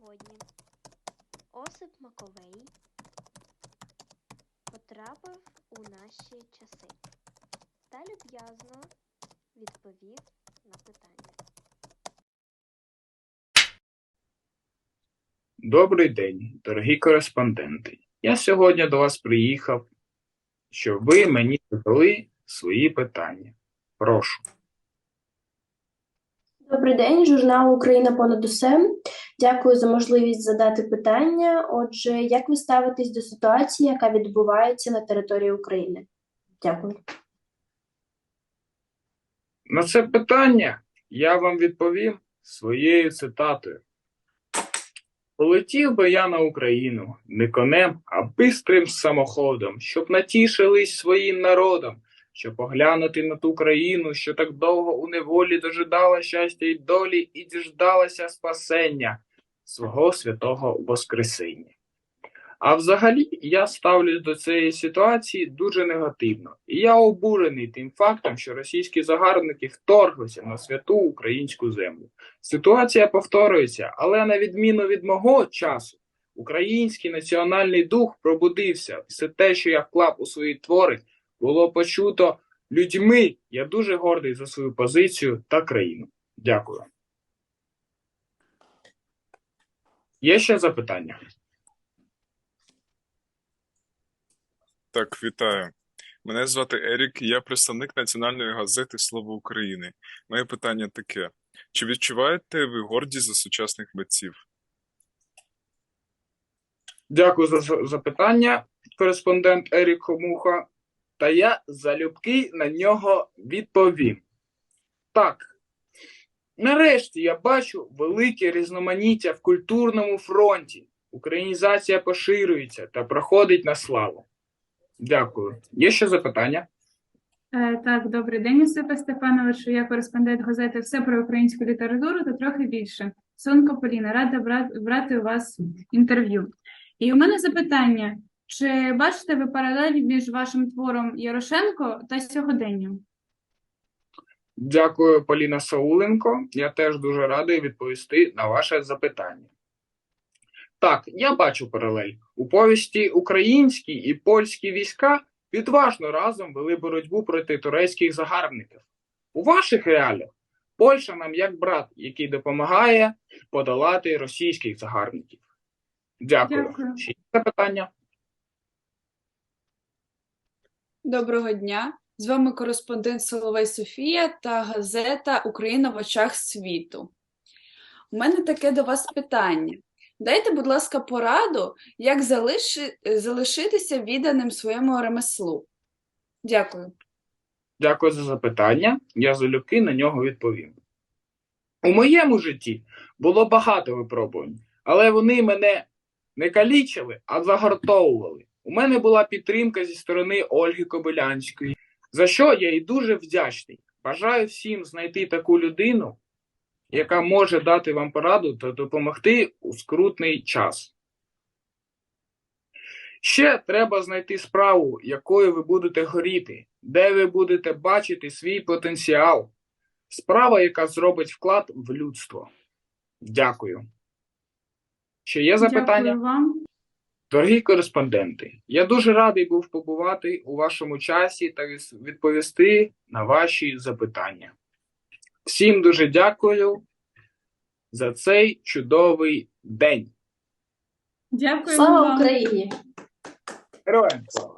сьогодні Осип Маковей потрапив у наші часи та люб'язно відповів на питання. Добрий день, дорогі кореспонденти. Я сьогодні до вас приїхав, щоб ви мені задали свої питання. Прошу. Добрий день, журнал Україна понад усе. Дякую за можливість задати питання. Отже, як ви ставитесь до ситуації, яка відбувається на території України? Дякую. На це питання я вам відповім своєю цитатою. Полетів би я на Україну не конем, а бистрим самоходом, щоб натішились своїм народом, щоб поглянути на ту країну, що так довго у неволі дожидала щастя й долі і діждалася спасення свого святого Воскресіння. А взагалі я ставлюсь до цієї ситуації дуже негативно, і я обурений тим фактом, що російські загарбники вторглися на святу українську землю. Ситуація повторюється, але на відміну від мого часу, український національний дух пробудився. Все те, що я вклав у свої твори, було почуто людьми. Я дуже гордий за свою позицію та країну. Дякую. Є ще запитання? Так, вітаю. Мене звати Ерік, я представник національної газети Слово України. Моє питання таке: чи відчуваєте ви гордість за сучасних митців? Дякую за за- запитання, кореспондент Ерік Хомуха. Та я залюбки на нього відповім. Так, нарешті я бачу велике різноманіття в культурному фронті. Українізація поширюється та проходить на славу. Дякую. Є ще запитання? Е, Так, добрий день, Йосипе Степановичу. Я кореспондент газети Все про українську літературу та трохи більше. Сонко Поліна, рада бра- брати у вас інтерв'ю. І у мене запитання: чи бачите ви паралель між вашим твором Ярошенко та сьогоденням? Дякую, Поліна Сауленко. Я теж дуже радий відповісти на ваше запитання. Так, я бачу паралель. У повісті українські і польські війська відважно разом вели боротьбу проти турецьких загарбників. У ваших реаліях Польща нам як брат, який допомагає подолати російських загарбників. Дякую. Дякую. Ще запитання? Доброго дня. З вами кореспондент Соловей Софія та газета Україна в очах світу. У мене таке до вас питання. Дайте, будь ласка, пораду, як залиши... залишитися відданим своєму ремеслу. Дякую. Дякую за запитання. Я залюбки на нього відповім. У моєму житті було багато випробувань, але вони мене не калічили, а загартовували. У мене була підтримка зі сторони Ольги Кобилянської, за що я їй дуже вдячний. Бажаю всім знайти таку людину, яка може дати вам пораду та допомогти у скрутний час. Ще треба знайти справу, якою ви будете горіти, де ви будете бачити свій потенціал. Справа, яка зробить вклад в людство. Дякую. Ще є запитання? Дякую вам. Дорогі кореспонденти, я дуже радий був побувати у вашому часі та відповісти на ваші запитання. Всім дуже дякую за цей чудовий день. Дякую Слава вам. Україні! Героям слава!